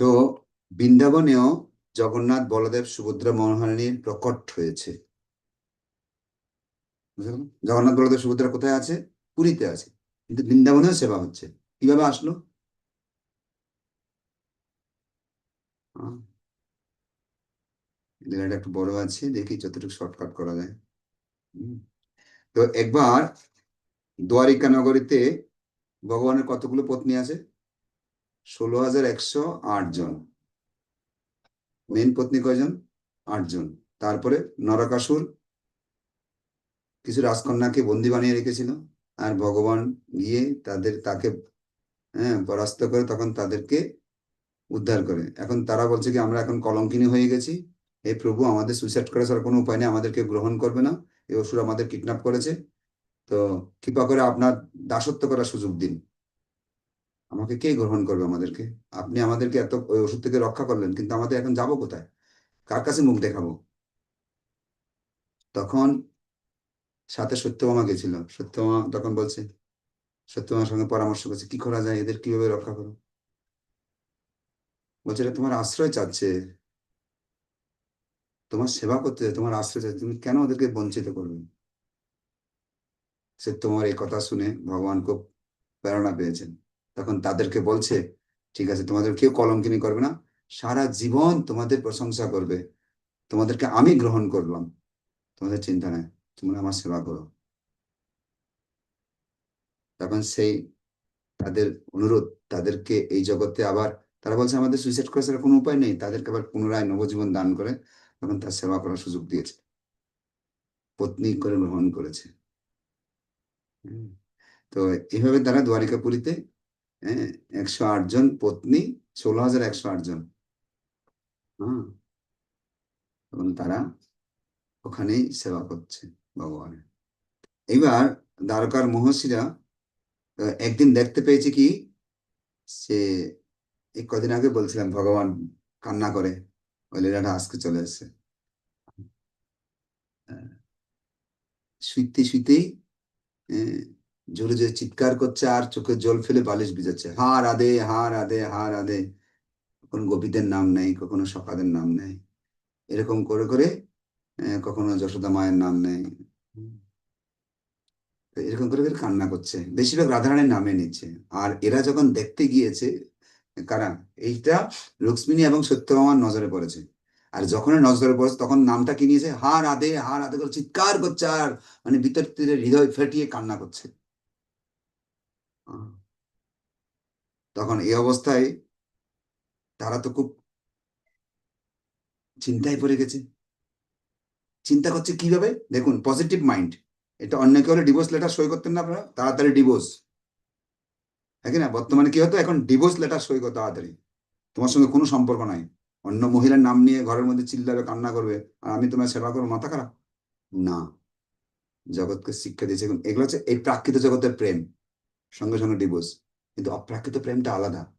তো বৃন্দাবনেও জগন্নাথ বলদেব সুভদ্রা মনোহরণীর প্রকট হয়েছে। জগন্নাথ বলদেব সুভদ্রা কোথায় আছে? পুরীতে আছে। কিন্তু বৃন্দাবনেও সেবা হচ্ছে। কীভাবে আসলো? একটু বড় আছে, দেখি যতটুকু শর্টকাট করা যায়। তো একবার দ্বারিকা নগরীতে ভগবানের কতগুলো পত্নী আছে? ষোলো হাজার একশো আট জন। মেন পত্নী কয়জন? আটজন তারপরে নরকাসুর, কিছু রাজকন্যাকে বন্দি বানিয়ে রেখেছিল। আর ভগবান গিয়ে তাদের, তাকে হ্যাঁ পরাস্ত করে তখন তাদেরকে উদ্ধার করে। এখন তারা বলছে কি, আমরা এখন কলঙ্কিনী হয়ে গেছি। হে প্রভু আমাদের সুইসাইড করা ছাড়া কোনো উপায় নেই, আমাদেরকে গ্রহণ করবে না। এই অসুর আমাদের কিডন্যাপ করেছে। তো কৃপা করে আপনার দাসত্ব করার সুযোগ দিন। আমাকে কে গ্রহণ করবে আমাদেরকে? আপনি আমাদেরকে এত ওই ওষুধ থেকে রক্ষা করলেন, কিন্তু আমাদের এখন যাব কোথায়? কার কাছে মুখ দেখাবো? তখন সাথে সত্যভামা গেছিল। সত্যভামা তখন বলছে সত্যভামার সঙ্গে পরামর্শ করছে, কি করা যায়? এদের কীভাবে রক্ষা করো? বলছে, এটা তোমার আশ্রয় চাচ্ছে। তোমার সেবা করতে চায়, তোমার আশ্রয় চাচ্ছে তুমি কেন ওদেরকে বঞ্চিত করবে? সে তোমার এই কথা শুনে ভগবান খুব প্রেরণা পেয়েছেন। তখন তাদেরকে বলছে ঠিক আছে তোমাদের কেউ কলঙ্কিনী করবে না। সারা জীবন তোমাদের প্রশংসা করবে। তোমাদেরকে আমি গ্রহণ করলাম। তোমাদের চিন্তা নেই তোমরা আমার সেবা করো। তখন সেই তাদের অনুরোধ তাদেরকে এই জগতে আবার তারা বলছে আমাদের সুইসাইড করার কোনো উপায় নেই। তাদেরকে আবার পুনরায় নবজীবন দান করে তখন তার সেবা করার সুযোগ দিয়েছে। পত্নী করে গ্রহণ করেছে। তো এইভাবে তারা দ্বারিকাপুরীতে হ্যাঁ একশো আট জন পত্নী, ষোলো হাজার একশো আট জন। হ্যাঁ এবং তারা ওখানেই সেবা করছে ভগবানের। এবার দ্বারকার মহর্ষিরা একদিন দেখতে পেয়েছে কি, সে কদিন আগে বলছিলাম, ভগবান কান্না করে। ওই আজকে চলে এসেছে আহ, শুইতে শুইতেই জোরে জোরে চিৎকার করছে আর চোখে জল ফেলে বালিশ ভিজাচ্ছে। হা রাধে হা রাধে হা রাধে। কখনো গোপীদের নাম নেই কখনো সখাদের নাম নেই। এরকম করে করে কখনো যশোদা মায়ের নাম নেই। এরকম করে করে কান্না করছে। বেশিরভাগ রাধারানীর নামে নিচ্ছে। আর এরা যখন দেখতে গিয়েছে কারা এইটা রুক্মিণী এবং সত্যভামার নজরে পড়েছে। আর যখন নজরে পড়েছে তখন নামটা কি নিয়েছে? হা রাধে হা রাধে করে চিৎকার করছে আর মানে ভিতর তীরে হৃদয় ফেটিয়ে কান্না করছে। তখন এই অবস্থায় তারা তো খুব চিন্তায় পড়ে গেছে। চিন্তা করছে কীভাবে? দেখুন পজিটিভ মাইন্ড এটা অন্য কেউ ডিভোর্স লেটার সই করতেন না আপনারা? তাড়াতাড়ি ডিভোর্স হ্যাঁ কি না? বর্তমানে কি হতো? এখন ডিভোর্স লেটার সই করতে তাড়াতাড়ি। তোমার সঙ্গে কোনো সম্পর্ক নাই। অন্য মহিলার নাম নিয়ে ঘরের মধ্যে চিল্লাবে, কান্না করবে, আর আমি তোমার সেবা করব, মাথা খারাপ? না। জগৎকে শিক্ষা দিয়েছে এবং এগুলো হচ্ছে এই প্রাকৃত জগতের প্রেম। সঙ্গে সঙ্গে ডিভোর্স কিন্তু অপ্রাকৃত প্রেমটা আলাদা।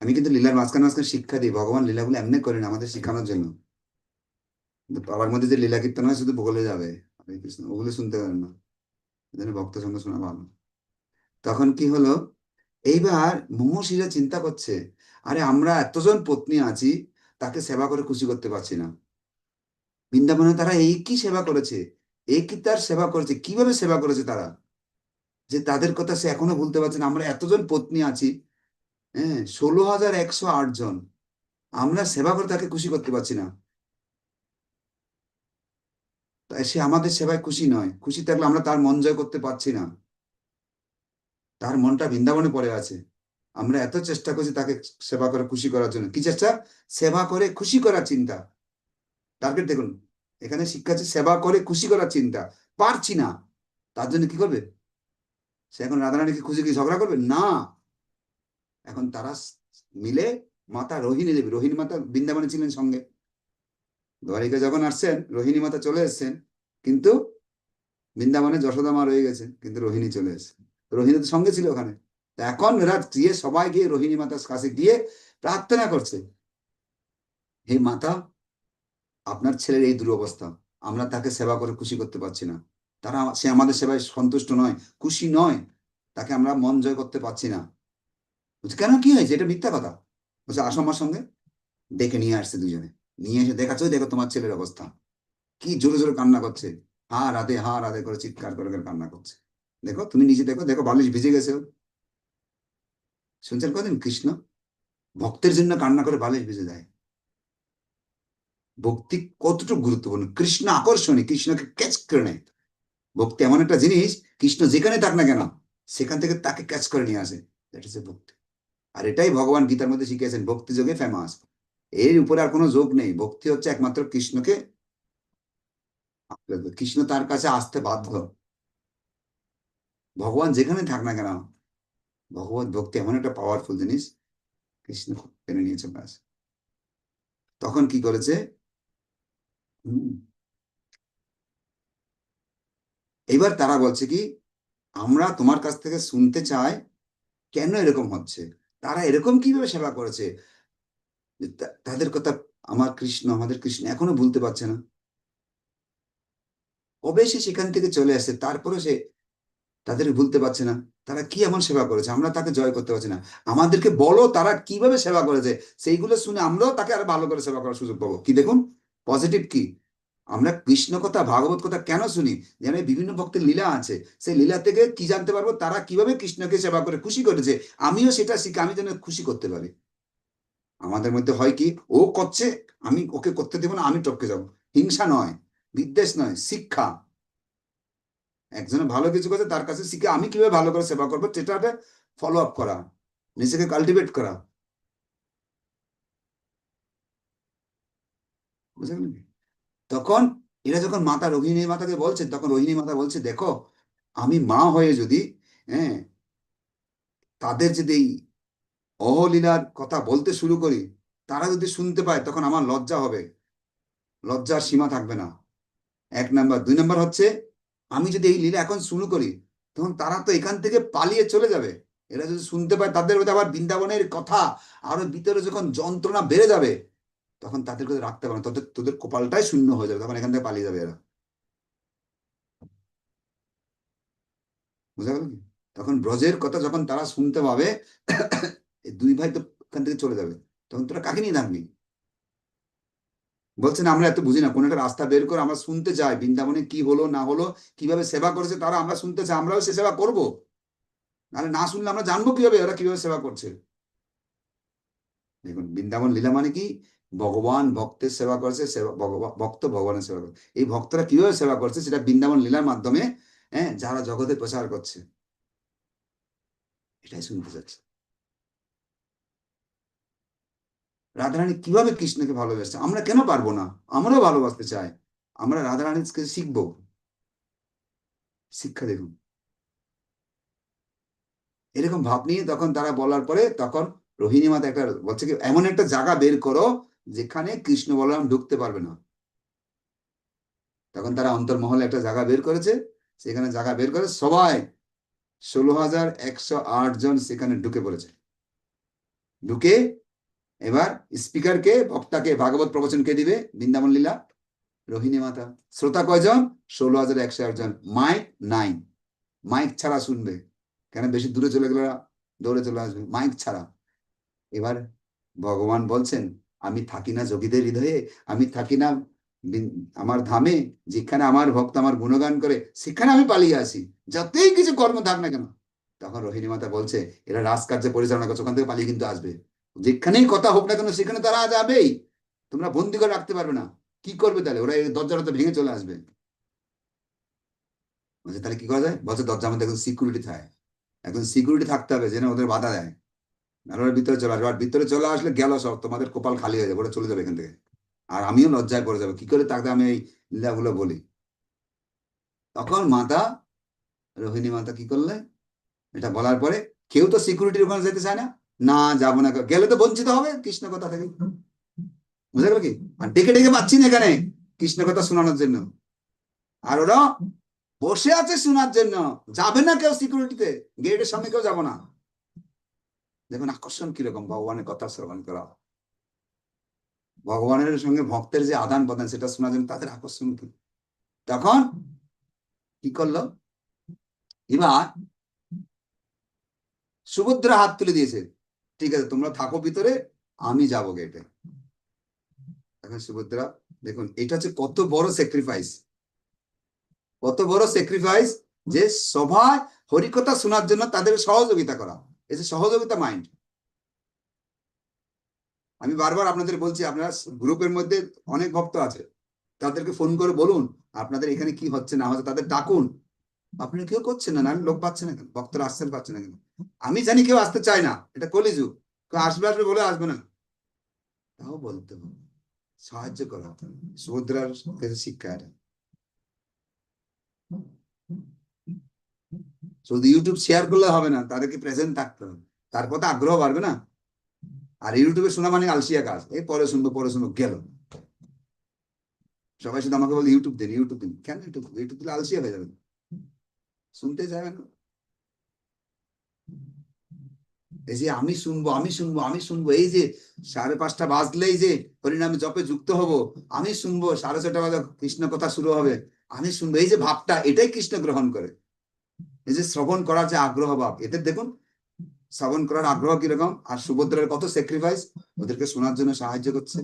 আমি কিন্তু লীলার মাঝখানে মাঝখানে শিক্ষা দিই। ভগবান লীলাগুলো এমনি করেন আমাদের শেখানোর জন্য। কিন্তু বাবার মধ্যে যে লীলা কীর্তন হয়, শুধু বলে যাবে। কৃষ্ণ। ওগুলো শুনতে পারেন না। ভক্ত সঙ্গে শোনা ভালো। তখন কি হলো? এইবার মহর্ষিরা চিন্তা করছে, আরে আমরা এতজন পত্নী আছি, তাকে সেবা করে খুশি করতে পারছি না। বৃন্দাবনে তারা এই কি সেবা করেছে? এই কি তার সেবা করেছে? কীভাবে সেবা করেছে তারা? যে তাদের কথা সে এখনও ভুলতে পারছে না, আমরা এতজন পত্নী আছি হ্যাঁ ষোলো হাজার একশো আট জন, আমরা সেবা করে তাকে খুশি করতে পারছি না। সে আমাদের সেবায় খুশি নয়। খুশি থাকলে আমরা তার মন জয় করতে পারছি না। তার মনটা বৃন্দাবনে পড়ে আছে। আমরা এত চেষ্টা করছি তাকে সেবা করে, খুশি করার জন্য। কি চেষ্টা? সেবা করে, খুশি করার চিন্তা। টার্গেট দেখুন, এখানে শিক্ষা আছে, সেবা করে, খুশি করার চিন্তা। পারছি না। তার জন্য কি করবে? সে এখন রাধারানীকে খুশি কি ঝগড়া করবে? না। এখন তারা মিলে মাতা রোহিণী দেবী, রোহিণী মাতা বৃন্দাবনে ছিলেন সঙ্গে। দ্বারিকা যখন আসছেন, রোহিণী মাতা চলে এসেছেন, কিন্তু বৃন্দাবনে যশোদা মা রয়ে গেছে কিন্তু রোহিণী চলে এসেছে রোহিণী তো সঙ্গে ছিল ওখানে। এখন এরা গিয়ে সবাই গিয়ে রোহিণী মাতার কাছে গিয়ে প্রার্থনা করছে হে মাতা আপনার ছেলের এই দুরবস্থা আমরা তাকে সেবা করে খুশি করতে পারছি না। তারা সে আমাদের সেবায় সন্তুষ্ট নয় খুশি নয় তাকে আমরা মন জয় করতে পারছি না। বলছে, কেন কি হয়েছে? এটা মিথ্যা কথা। বলছে আসো আমার সঙ্গে ডেকে নিয়ে আসছে দুজনে। নিয়ে এসে দেখাচ্ছ দেখো তোমার ছেলের অবস্থা। কি জোরে জোরে কান্না করছে। হা রাধে হা রাধে করে চিৎকার করে করে কান্না করছে। দেখো, তুমি নিজে দেখো দেখো, বালিশ ভিজে গেছে। শুনছেন কদিন? কৃষ্ণ? ভক্তের জন্য কান্না করে বালিশ ভিজে যায়। ভক্তি কতটুকু গুরুত্বপূর্ণ? কৃষ্ণ আকর্ষণী, কৃষ্ণকে ক্যাচ করে নেয়। ভক্তি এমন একটা জিনিস, কৃষ্ণ যেখানে থাক না কেন, সেখান থেকে তাকে ক্যাচ করে নিয়ে আসে। দ্যাট ইজ এ ভক্তি। আর এটাই ভগবান গীতার মধ্যে শিখিয়েছেন, ভক্তি যোগে ফেমাস এর উপরে আর কোনো যোগ নেই। ভক্তি হচ্ছে একমাত্র কৃষ্ণকে, কৃষ্ণ তার কাছে আসতে বাধ্য। ভগবান যেখানে থাক না কেন, ভগবত ভক্তি এমন একটা পাওয়ারফুল জিনিস, কৃষ্ণ টেনে নিয়েছে ব্যাস। তখন কি করেছে। এবার তারা বলছে কি, আমরা তোমার কাছ থেকে শুনতে চাই কেন এরকম হচ্ছে? তারা এরকম কীভাবে সেবা করেছে? তাদের কথা আমার কৃষ্ণ, আমাদের কৃষ্ণ এখনও ভুলতে পারছে না। কবে সে সেখান থেকে চলে আসে? তারপরে সে তাদের ভুলতে পারছে না। তারা কি এমন সেবা করেছে? আমরা তাকে জয় করতে পারছি না। আমাদেরকে বলো তারা কীভাবে সেবা করেছে? সেইগুলো শুনে আমরাও তাকে আরও ভালো করে সেবা করার সুযোগ পাবো। কি দেখুন? পজিটিভ কি? আমরা কৃষ্ণ কথা, ভাগবত কথা কেন শুনি? যেন বিভিন্ন ভক্তের লীলা আছে। সেই লীলা থেকে কি জানতে পারব? তারা কীভাবে কৃষ্ণকে সেবা করে, খুশি করেছে? আমিও সেটা শিখে, আমি যেন খুশি করতে পারি। আমাদের মধ্যে হয় কি? ও করছে, আমি ওকে করতে দেবো না, আমি টপকে যাব। হিংসা নয়, বিদ্বেষ নয়, শিক্ষা। একজনে ভালো কিছু করছে, তার কাছে শিখে আমি কীভাবে ভালো করে সেবা করব সেটাকে ফলো আপ করা, নিজেকে কাল্টিভেট করা? তখন এরা যখন মাতা রোহিণী মাতাকে বলছে, তখন রোহিণী মাতা বলছে, দেখো, আমি মা হয়ে যদি হ্যাঁ তাদের যদি অহলীলার কথা বলতে শুরু করি, তারা যদি শুনতে পায়, তখন আমার লজ্জা হবে, লজ্জার সীমা থাকবে না। এক নাম্বার। দুই নাম্বার হচ্ছে আমি যদি এই লীলা এখন শুরু করি, তখন তারা তো এখান থেকে পালিয়ে চলে যাবে। এরা যদি শুনতে পায় তাদের মধ্যে আবার বৃন্দাবনের কথা, আরও ভিতরে যখন যন্ত্রণা বেড়ে যাবে, তখন তাদেরকে রাখতে পারবে না। তোদের তোদের কপালটাই শূন্য হয়ে যাবে, তখন এখান থেকে পালিয়ে যাবে এরা। বুঝা গেল কি? তখন ব্রজের কথা যখন তারা শুনতে পাবে দুই ভাই তো এখান থেকে চলে যাবে, তখন তোরা কাকে নিয়ে থাকবি? বলছেন, আমরা এত বুঝি না। কোন একটা রাস্তা বের করে আমরা শুনতে চাই, বৃন্দাবনে কি হলো, না হলো, কীভাবে সেবা করেছে তারা আমরা শুনতে চাই, আমরাও সে সেবা করব। নাহলে না শুনলে আমরা জানব কীভাবে ওরা কীভাবে সেবা করছে? দেখুন, বৃন্দাবন লীলা মানে কি? ভগবান ভক্তের সেবা করছে, সেবা ভক্ত ভগবানের সেবা করছে। এই ভক্তরা কীভাবে সেবা করছে সেটা বৃন্দাবন লীলার মাধ্যমে হ্যাঁ যারা জগতে প্রচার করছে। এটাই শুনতে চাচ্ছে রাধারানী কীভাবে কৃষ্ণকে ভালোবাসছে? আমরা কেন পারব না? আমরাও ভালোবাসতে চাই। আমরা রাধারানীর কাছে শিখব। শিক্ষা দেখুন। এরকম ভাব নিয়ে তখন তারা বলার পরে তখন রোহিণী মাতা একটা বলছে এমন একটা জায়গা বের করো যেখানে কৃষ্ণ বলরাম ঢুকতে পারবে না। তখন তারা অন্তর্মহলে একটা জায়গা বের করেছে। সেখানে জায়গা বের করে সবাই ষোলো হাজার একশো আট জন সেখানে ঢুকে পড়েছে। ঢুকে এবার স্পিকারকে, বক্তাকে, ভাগবত প্রবচন কে দিবে বৃন্দাবন লীলা, রোহিণী মাতা। শ্রোতা কয়জন? ষোলো হাজার একশো একজন মাইক নাই। মাইক ছাড়া শুনবে। কেন? বেশি দূরে চলে গেলে দৌড়ে চলে আসবে। মাইক ছাড়া। এবার ভগবান বলছেন, আমি থাকি না যোগীদের হৃদয়ে, আমি থাকি না আমার ধামে, যেখানে আমার ভক্ত আমার গুণগান করে, সেখানে আমি পালিয়ে আসি। যতই কিছু কর্ম থাক না কেন? তখন রোহিণী মাতা বলছে, এরা রাজকার্য পরিচালনা করছে, ওখান থেকে পালিয়ে কিন্তু আসবে। যেখানেই কথা হোক না কেন, সেখানে তারা যাবেই। তোমরা বন্দি করে রাখতে পারবে না। কি করবে তাহলে? ওরা দরজাটা তো ভেঙে চলে আসবে। বলছে, তাহলে কি করা যায়? বলছে, দরজার মধ্যে এখন সিকিউরিটি থাকে। এখন সিকিউরিটি থাকতে হবে যেন ওদের বাধা দেয়। ওরা ভিতরে চলে আসবে। আর ভিতরে চলে আসলে গেল সব। তোমাদের কপাল খালি হয়ে যাবে, ওরা চলে যাবে এখান থেকে। আর আমিও লজ্জায় পড়ে যাব। কি করে তাকে আমি এই লীলাগুলো বলি? তখন মাতা, রোহিণী মাতা কি করলে? এটা বলার পরে কেউ তো সিকিউরিটির ওখানে যেতে চায় না। না, যাব না। গেলে তো বঞ্চিত হবে কৃষ্ণ কথা থেকে। বুঝা গেল কি? আর ডেকে ডেকে পাচ্ছি না এখানে কৃষ্ণ কথা শোনানোর জন্য। আর ওরা বসে আছে শোনার জন্য। যাবে না কেউ সিকিউরিটিতে গেটের সামনে কেউ যাব না। দেখুন আকর্ষণ কীরকম ভগবানের কথা শ্রবণ করা। ভগবানের সঙ্গে ভক্তের যে আদান প্রদান, সেটা শোনার জন্য তাদের আকর্ষণ কি? তখন কি করল? এবার সুভদ্রা হাত তুলে দিয়েছে। ঠিক আছে, তোমরা থাকো ভিতরে, আমি যাব গেটে এখন সুভদ্রা, দেখুন, এটা হচ্ছে কত বড় স্যাক্রিফাইস কত বড় স্যাক্রিফাইস যে সভায় হরিকথা শোনার জন্য তাদের সহযোগিতা করা। যে সহযোগিতা মাইন্ড আমি বারবার আপনাদের বলছি, আপনার গ্রুপের মধ্যে অনেক ভক্ত আছে, তাদেরকে ফোন করে বলুন, আপনাদের এখানে কি হচ্ছে, না হচ্ছে, তাদের ডাকুন। আপনি কেউ করছেন না নাহলে লোক পাচ্ছে না কেন? ভক্তরা আসছেন, পাচ্ছে না কেন? আমি জানি কেউ আসতে চায় না, এটা কলিযুগ। কেউ আসবে আসবে বলে আসবে না। তাও বলতে হবে। সাহায্য করা সুভদ্রার শিক্ষা এটা। শুধু ইউটিউব শেয়ার করলে হবে না তাদেরকে প্রেজেন্ট থাকতে হবে? তার কথা আগ্রহ বাড়বে না? আর ইউটিউবে শোনা মানে আলসিয়া কাজ। এই পরে শুনব পরে শুনব, গেল। সবাই শুধু আমাকে বলে ইউটিউব দিন ইউটিউব দিন। কেন ইউটিউব ইউটিউব দিলে আলসিয়া হয়ে যাবে। শুনতে যাবে না। এই যে আমি শুনব আমি শুনব আমি শুনব, এই যে সাড়ে পাঁচটা বাজলেই যে হরিনামে জপে যুক্ত হব, আমি শুনব সাড়ে ছটা বাজে কৃষ্ণ কথা শুরু হবে, আমি শুনব। এই যে ভাবটা, এটাই কৃষ্ণ গ্রহণ করে। এই যে শ্রবণ করার যে আগ্রহ ভাব এদের দেখুন, শ্রবণ করার আগ্রহ কীরকম? আর সুভদ্রার কত স্যাক্রিফাইস ওদেরকে শোনার জন্য সাহায্য করছে।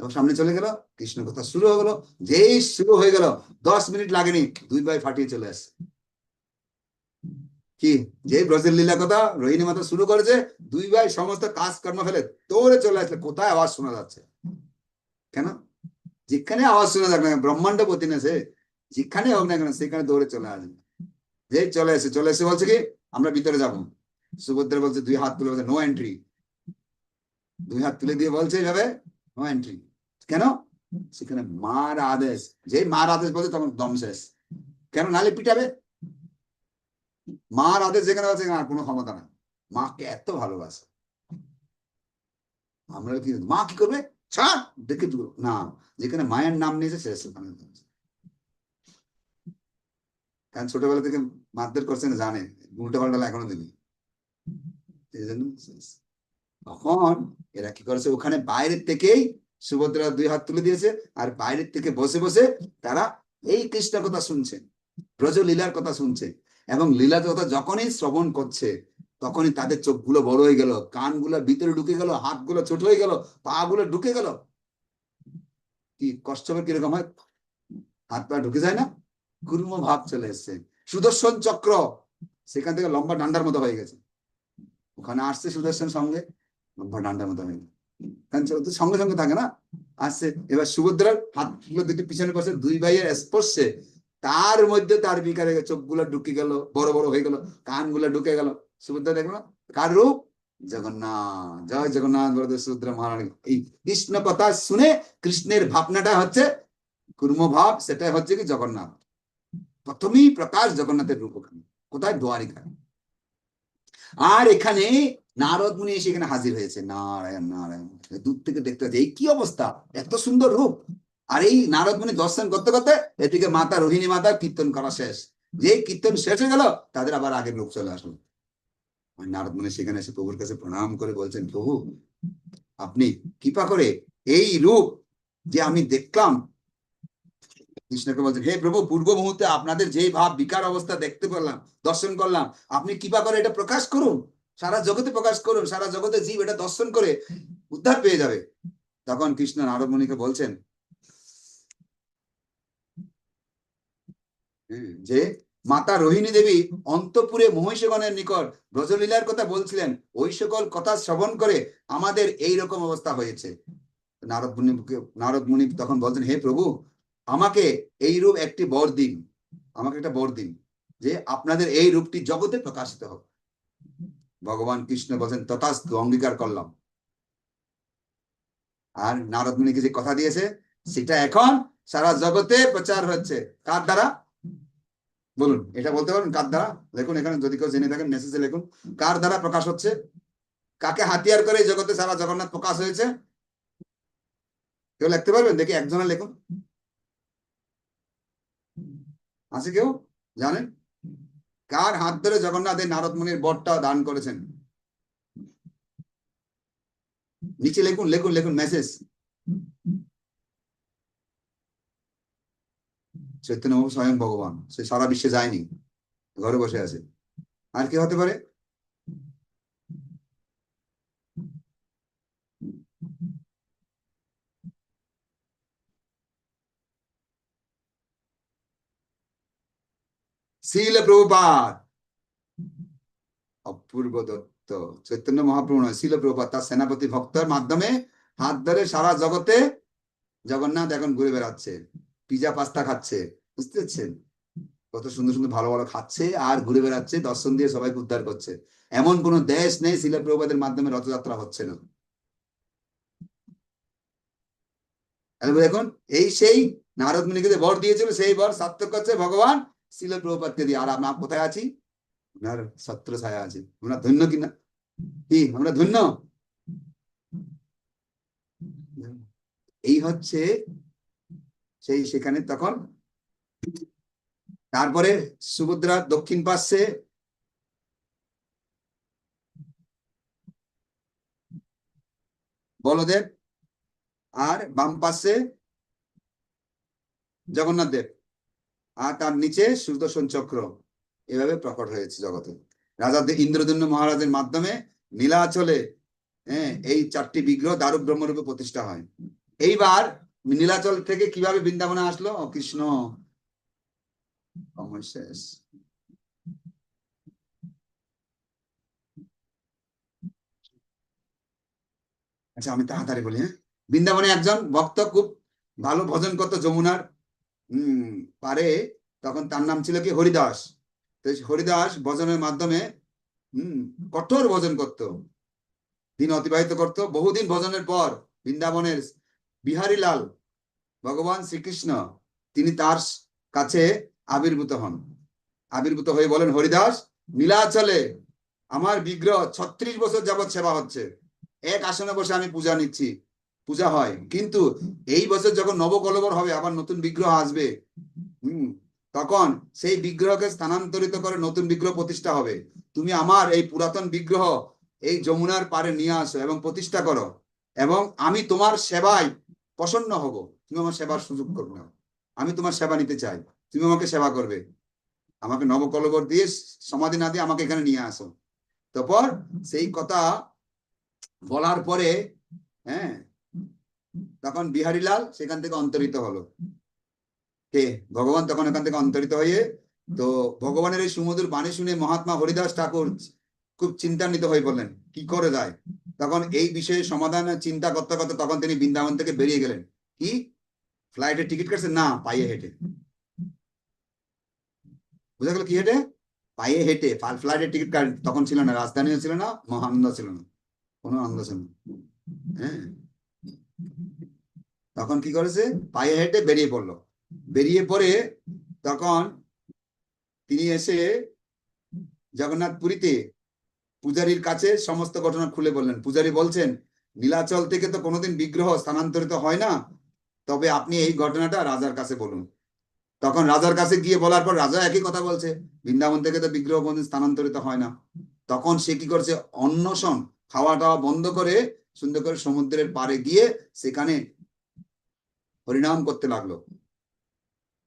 এবং সামনে চলে গেল, কৃষ্ণ কথা শুরু হয়ে গেল, যেই শুরু হয়ে গেল, দশ মিনিট লাগেনি, দুই ভাই ফাটিয়ে চলে আসছে। কি? যে ব্রজের লীলা কথা রোহিণী মাতা শুরু করেছে, দুই ভাই সমস্ত কাজ কর্ম ফেলে দৌড়ে চলে আসলে কোথায় আওয়াজ শোনা যাচ্ছে? কেন? যেখানে আওয়াজ শোনা যাক না ব্রহ্মাণ্ড পতি না সে যেখানে হোক না কেন সেখানে দৌড়ে চলে আসবে। যেই চলে এসে চলে এসে বলছে কি? আমরা ভিতরে যাব। সুভদ্রা বলছে, দুই হাত তুলে বলছে নো এন্ট্রি দুই হাত তুলে দিয়ে বলছে এইভাবে নো এন্ট্রি কেন? সেখানে মার আদেশ। যে মার আদেশ বলছে, তখন দম শেষ। কেন? নালে পিটাবে? মার আদেশ যেখানে আছে, আর কোনো ক্ষমতা নাই। মাকে এত ভালোবাসে। আমরা কি মা কি করবে? ছাড়, দেখে না, যেখানে মায়ের নাম নিয়েছে সে সেখানে কারণ ছোটবেলা থেকে মারধর করছে, না জানে। উল্টো পাল্টা এখনও দিবি। তখন এরা কি করেছে? ওখানে বাইরের থেকেই সুভদ্রা দুই হাত তুলে দিয়েছে, আর বাইরের থেকে বসে বসে তারা এই কৃষ্ণ কথা শুনছেন ব্রজ লীলার কথা শুনছে। এবং লীলা কথা যখনই শ্রবণ করছে, তখনই তাদের চোখগুলো বড় হয়ে গেল, কানগুলো ভিতরে ঢুকে গেল, হাতগুলো ছোট হয়ে গেল পা গুলো ঢুকে গেল। কি কষ্ট হবে, কীরকম হয়? হাত পা ঢুকে যায় না? গুরুম ভাব চলে এসছে। সুদর্শন চক্র সেখান থেকে লম্বা ডান্ডার মতো হয়ে গেছে। ওখানে আসছে সুদর্শন সঙ্গে, লম্বা ডান্ডার মতো হয়ে গেছে সঙ্গে সঙ্গে থাকে না। আসছে, এবার সুভদ্রার হাতগুলো দুটি পিছনে বসে দুই ভাইয়ের স্পর্শে তার মধ্যে তার বিকারে চোখগুলো ঢুকে গেল, বড় বড় হয়ে গেল, কানগুলো ঢুকে গেল। সুভদ্রা দেখল কার রূপ? জগন্নাথ। জয় জগন্নাথ বলতে সুভদ্রা মহারানী। এই কৃষ্ণ কথা শুনে কৃষ্ণের ভাবনাটা হচ্ছে কুর্ম ভাব সেটা হচ্ছে কি জগন্নাথ। প্রথমেই প্রকাশ জগন্নাথের রূপ ওখানে কোথায়? দ্বারিকায়। আর এখানে নারদ মুনি এসে এখানে হাজির হয়েছে। নারায়ণ নারায়ণ। দূর থেকে দেখতে পাচ্ছে, এই কি অবস্থা? এত সুন্দর রূপ। আর এই নারদ মুনি দর্শন করতে করতে এদিকে মাতা রোহিণী মাতা কীর্তন করা শেষ। যে কীর্তন শেষ হয়ে গেল, তাদের আবার আগের রূপ চলে আসলো। নারদ মুনি সেখানে এসে প্রভুর কাছে প্রণাম করে বলছেন, প্রভু, আপনি কৃপা করে এই রূপ যে আমি দেখলাম, কৃষ্ণকে বলছেন, হে প্রভু, পূর্ব মুহূর্তে আপনাদের যে ভাব, বিকার অবস্থা দেখতে পেলাম, দর্শন করলাম, আপনি কৃপা করে এটা প্রকাশ করুন, সারা জগতে প্রকাশ করুন, সারা জগতে জীব এটা দর্শন করে উদ্ধার পেয়ে যাবে। তখন কৃষ্ণ নারদ মুনিকে বলছেন যে মাতা রোহিণী দেবী অন্তপুরে মহিষগণের নিকট ব্রজলীলার কথা বলছিলেন, ওই সকল কথা শ্রবণ করে আমাদের এই রকম অবস্থা হয়েছে। নারদ মুনি নারদ মুনি তখন বলছেন, হে প্রভু, আমাকে এই রূপ একটি বর দিন, আমাকে একটা বর দিন, যে আপনাদের এই রূপটি জগতে প্রকাশিত হোক। ভগবান কৃষ্ণ বলছেন, তথাস্তু অঙ্গীকার করলাম। আর নারদ মুনিকে যে কথা দিয়েছে, সেটা এখন সারা জগতে প্রচার হচ্ছে। কার দ্বারা? বলুন, এটা বলতে পারেন কার দ্বারা? দেখুন এখানে, যদি কেউ জেনে থাকেন মেসেজে লিখুন। কার দ্বারা প্রকাশ হচ্ছে? কাকে হাতিয়ার করে এই জগতে সারা জগন্নাথ প্রকাশ হয়েছে? কেউ লিখতে পারবেন? দেখি একজনের লিখুন। আছে কেউ? জানেন? কার হাত ধরে জগন্নাথ এই নারদ মুনির বরটা দান করেছেন? নিচে লিখুন লিখুন লিখুন মেসেজ চৈতন্য স্বয়ং ভগবান। সে সারা বিশ্বে যায়নি, ঘরে বসে আছে। আর কি হতে পারে? শিল প্রভুপাত। অপূর্ব দত্ত, চৈতন্য মহাপ্রভু নয়, শিল প্রভুপাত, তার সেনাপতি ভক্তের মাধ্যমে হাত ধরে সারা জগতে জগন্নাথ এখন ঘুরে বেড়াচ্ছে। পিজা, পাস্তা খাচ্ছে। বুঝতে পারছেন? কত সুন্দর সুন্দর ভালো ভালো খাচ্ছে আর ঘুরে বেড়াচ্ছে, দর্শন দিয়ে সবাইকে উদ্ধার করছে। এমন কোন দেশ নেই শিলা প্রভুপাদের মাধ্যমে রথযাত্রা হচ্ছে না। দেখুন এই সেই নারদ মুনিকে যে বর দিয়েছিল, সেই বর সার্থক করছে ভগবান শিল প্রভুপাতকে দিয়ে। আর আমরা কোথায় আছি? ওনার ছত্র ছায়া আছে। আমরা ধন্য কিনা কি? আমরা ধন্য? এই হচ্ছে সেই সেখানে তখন তারপরে সুভদ্রার দক্ষিণ পাশে বলদেব আর বাম পাশে জগন্নাথ দেব। আর তার নিচে সুদর্শন চক্র। এভাবে প্রকট হয়েছে জগতে। রাজা ইন্দ্রদন্য মহারাজের মাধ্যমে নীলাচলে হ্যাঁ এই চারটি বিগ্রহ দারুক ব্রহ্মরূপে প্রতিষ্ঠা হয়। এইবার নীলাচল থেকে কীভাবে বৃন্দাবনে আসলো? কৃষ্ণ। শেষ আচ্ছা আমি তাড়াতাড়ি বলি হ্যাঁ? বৃন্দাবনে একজন ভক্ত খুব ভালো ভজন করতো যমুনার। হম পারে, তখন তার নাম ছিল কি? হরিদাস। তো হরিদাস ভজনের মাধ্যমে হম কঠোর ভজন করত। দিন অতিবাহিত করত। বহুদিন ভজনের পর বৃন্দাবনের বিহারী লাল, ভগবান শ্রীকৃষ্ণ, তিনি তার কাছে আবির্ভূত হন। আবির্ভূত হয়ে বলেন, হরিদাস, নীলাচলে আমার বিগ্রহ ছত্রিশ বছর যাবৎ সেবা হচ্ছে। এক আসনে বসে আমি পূজা নিচ্ছি। পূজা হয়। কিন্তু এই বছর যখন নবকলবর হবে, আবার নতুন বিগ্রহ আসবে, হম, তখন সেই বিগ্রহকে স্থানান্তরিত করে নতুন বিগ্রহ প্রতিষ্ঠা হবে। তুমি আমার এই পুরাতন বিগ্রহ এই যমুনার পারে নিয়ে আসো এবং প্রতিষ্ঠা করো। এবং আমি তোমার সেবায় প্রসন্ন হব। তুমি আমার সেবার সুযোগ করবে না। আমি তোমার সেবা নিতে চাই। তুমি আমাকে সেবা করবে। আমাকে নবকলবর দিয়ে সমাধি না দিয়ে আমাকে এখানে নিয়ে আসো। তারপর সেই কথা বলার পরে হ্যাঁ তখন বিহারীলাল সেখান থেকে অন্তরিত হলো। কে? ভগবান তখন এখান থেকে অন্তরিত হয়ে তো ভগবানের এই সুমধুর বাণী শুনে মহাত্মা হরিদাস ঠাকুর খুব চিন্তান্বিত হয়ে বললেন, কি করে যায়? তখন এই বিষয়ে সমাধান চিন্তা করতে করতে তখন তিনি বৃন্দাবন থেকে বেরিয়ে গেলেন। কি? ফ্লাইটের টিকিট কাটছে? না, পায়ে হেঁটে। বুঝা গেল কি হেঁটে? পায়ে হেঁটে। ফ্লাইটের টিকিট কাট তখন ছিল না, রাজধানীও ছিল না, মহানন্দ ছিল না। কোনো আনন্দ ছিল না। হ্যাঁ? তখন কি করেছে? পায়ে হেঁটে বেরিয়ে পড়ল। বেরিয়ে পড়ে তখন তিনি এসে জগন্নাথ পুরীতে পূজারীর কাছে সমস্ত ঘটনা খুলে বললেন। পূজারী বলছেন, নীলাচল থেকে তো কোনোদিন বিগ্রহ স্থানান্তরিত হয় না। তবে আপনি এই ঘটনাটা রাজার কাছে বলুন। তখন রাজার কাছে গিয়ে বলার পর রাজা একই কথা বলছে, বৃন্দাবন থেকে তো বিগ্রহ কোনদিন স্থানান্তরিত হয় না। তখন সে কি করছে? অন্নশন খাওয়া টাওয়া বন্ধ করে সুন্দর করে সমুদ্রের পারে গিয়ে সেখানে হরিনাম করতে লাগল।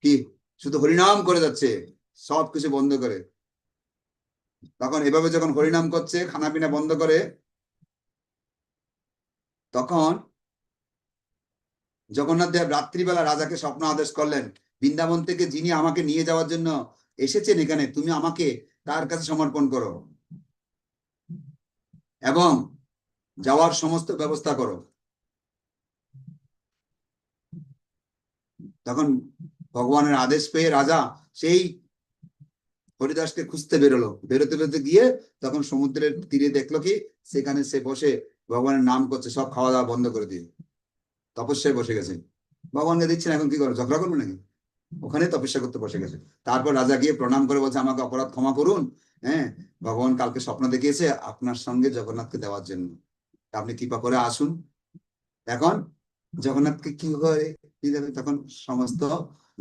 কি? শুধু হরিনাম করে যাচ্ছে সব কিছু বন্ধ করে। তখন এভাবে যখন হরিনাম করছে খানা পিনা বন্ধ করে, তখন জগন্নাথ দেব রাত্রিবেলা রাজাকে স্বপ্ন আদেশ করলেন, বৃন্দাবন থেকে যিনি আমাকে নিয়ে যাওয়ার জন্য এসেছেন এখানে, তুমি আমাকে তার কাছে সমর্পণ করো এবং যাওয়ার সমস্ত ব্যবস্থা করো। তখন ভগবানের আদেশ পেয়ে রাজা সেই হরিদাসকে খুঁজতে বেরোলো। বেরোতে বেরোতে গিয়ে তখন সমুদ্রের তীরে দেখল কি, সেখানে সে বসে ভগবানের নাম করছে, সব খাওয়া দাওয়া বন্ধ করে দিয়ে। তপস্যায় বসে গেছে। ভগবানকে দিচ্ছেন এখন কি করো ঝগড়া করব নাকি? ওখানে তপস্যা করতে বসে গেছে। তারপর রাজা গিয়ে প্রণাম করে বলছে, আমাকে অপরাধ ক্ষমা করুন হ্যাঁ? ভগবান কালকে স্বপ্ন দেখিয়েছে আপনার সঙ্গে জগন্নাথকে দেওয়ার জন্য। আপনি কৃপা করে আসুন। এখন জগন্নাথকে কি করে তখন সমস্ত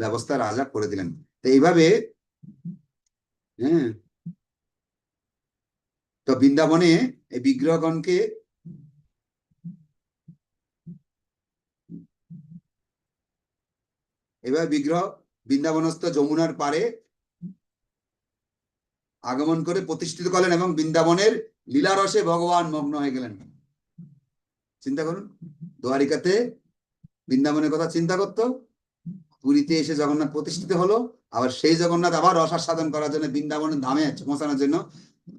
ব্যবস্থা রাজা করে দিলেন। তো এইভাবে হ্যাঁ। তো বৃন্দাবনে এই বিগ্রহগণকে এবার বিগ্রহ বৃন্দাবনস্থ যমুনার পারে আগমন করে প্রতিষ্ঠিত করলেন এবং বৃন্দাবনের লীলারসে ভগবান মগ্ন হয়ে গেলেন। চিন্তা করুন, দ্বারিকাতে বৃন্দাবনের কথা চিন্তা করতো পুরীতে এসে জগন্নাথ প্রতিষ্ঠিত হলো, আবার সেই জগন্নাথ আবার রসার সাধন করার জন্য বৃন্দাবনের ধামে পৌঁছানোর জন্য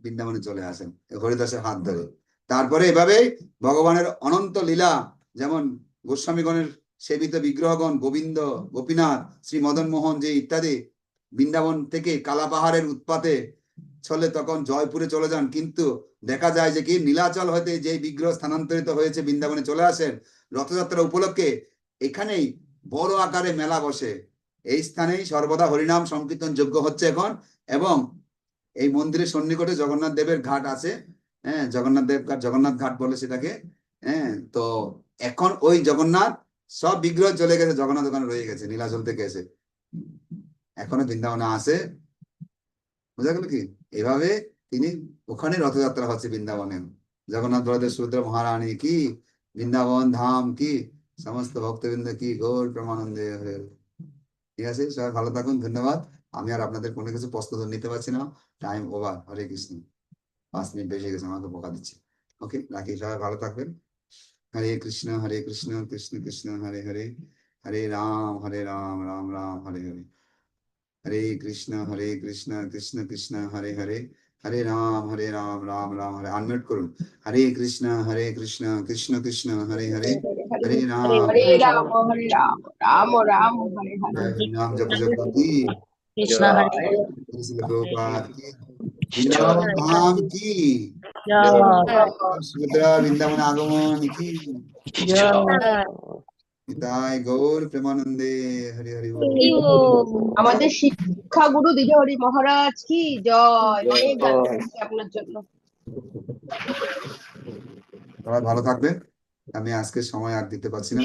বৃন্দাবনে চলে আসেন, হরিদাসের হাত ধরে। তারপরে এভাবে ভগবানের অনন্ত লীলা, যেমন গোস্বামীগণের সেবিত বিগ্রহগণ, গোবিন্দ, গোপীনাথ শ্রী মদন মোহন যে ইত্যাদি, বৃন্দাবন থেকে কালাপাহাড়ের উৎপাতে চলে তখন জয়পুরে চলে যান। কিন্তু দেখা যায় যে কি, নীলাচল হতে যে বিগ্রহ স্থানান্তরিত হয়েছে বৃন্দাবনে চলে আসেন, রথযাত্রা উপলক্ষে এখানেই বড় আকারে মেলা বসে। এই স্থানেই সর্বদা হরিনাম সংকীর্তন যোগ্য হচ্ছে এখন এবং এই মন্দিরের সন্নিকটে জগন্নাথ দেবের ঘাট আছে। হ্যাঁ জগন্নাথ দেব ঘাট, জগন্নাথ ঘাট বলে সেটাকে। হ্যাঁ তো এখন ওই জগন্নাথ সব বিগ্রহ চলে গেছে, জগন্নাথ ওখানে রয়ে গেছে, নীলাচল থেকে এসে। এখনও বৃন্দাবনে আসে বোঝা গেল কি? এভাবে তিনি ওখানে রথযাত্রা হচ্ছে বৃন্দাবনে। জগন্নাথ বলদেব সুভদ্রা মহারানী কি? বৃন্দাবন ধাম কি? সমস্ত ভক্তবৃন্দ কি গৌর প্রমানন্দে হরে। ঠিক আছে, সবাই ভালো থাকুন, ধন্যবাদ। আমি আর আপনাদের কোনো কিছু প্রস্তুত নিতে পারছি না। Time over Hare Krishna. পাঁচ মিনিট বেশি গেছে, আমাকে বোকা দিচ্ছে। ওকে রাখি, সবাই ভালো থাকবেন। হরে কৃষ্ণ হরে কৃষ্ণ কৃষ্ণ কৃষ্ণ, হরে হরে। হরে রাম হরে রাম রাম রাম, হরে হরে। হরে কৃষ্ণ হরে কৃষ্ণ কৃষ্ণ কৃষ্ণ, হরে হরে। হরে রাম হরে রাম রাম রাম হরে আনমিউট করুন হরে কৃষ্ণ হরে কৃষ্ণ কৃষ্ণ কৃষ্ণ হরে হরে হরে রাম হরে রাম হরে রাম রাম রাম হরে হরে হরে নাম জপ জপ কি কৃষ্ণ হরে কৃষ্ণ প্রভুপাদ কি বৃন্দাবন ধাম কি জয় সুভদ্রা বৃন্দাবন আগমন কি জয় তাই গৌর প্রেমানন্দে হরি হরি বল। আমাদের শিক্ষা গুরু দিদি মহারাজ কি জয়! অনেক গান আপনার জন্য। সবাই ভালো থাকবেন। আমি আজকে সময় আর দিতে পারছি না।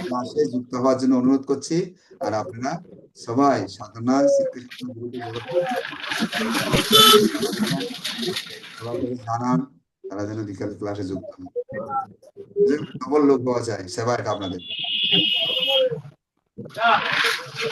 ক্লাসে যুক্ত হওয়ার জন্য অনুরোধ করছি আর আপনারা সবাই সাধনা জানান তারা যেন বিকাল ক্লাসে যুক্ত হন। যে লোক পাওয়া যায় সেবা এটা আপনাদের। あっ!